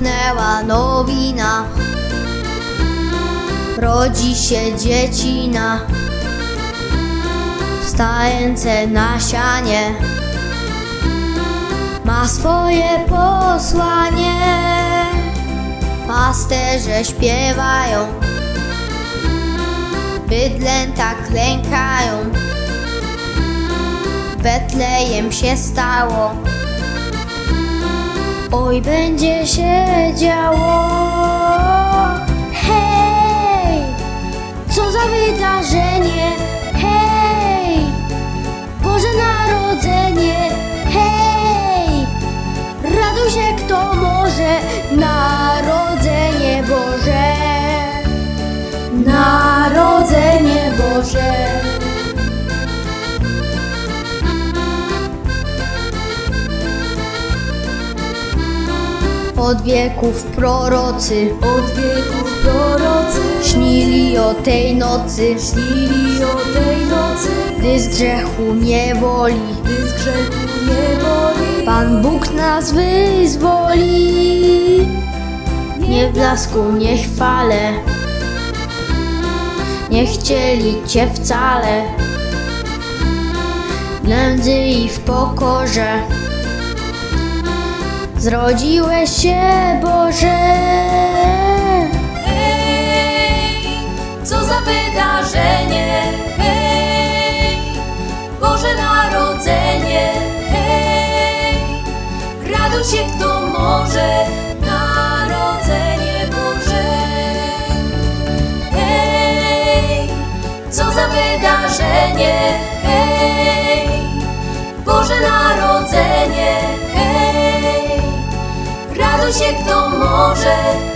wesoła nowina. Rodzi się dziecina, stające na sianie. Ma swoje posłanie, pasterze śpiewają, bydlęta klękają. Betlejem się stało. Oj, będzie się działo. Hej, co za wydarzenie. Od wieków prorocy. Od wieków prorocy. Śnili o tej nocy, śnili o tej nocy, gdy z grzechu niewoli gdy z grzechu Pan Bóg nas wyzwoli. Nie w blasku, nie chwale, nie chcieli Cię wcale. Nędzy i w pokorze zrodziłeś się, Boże. Się kto może.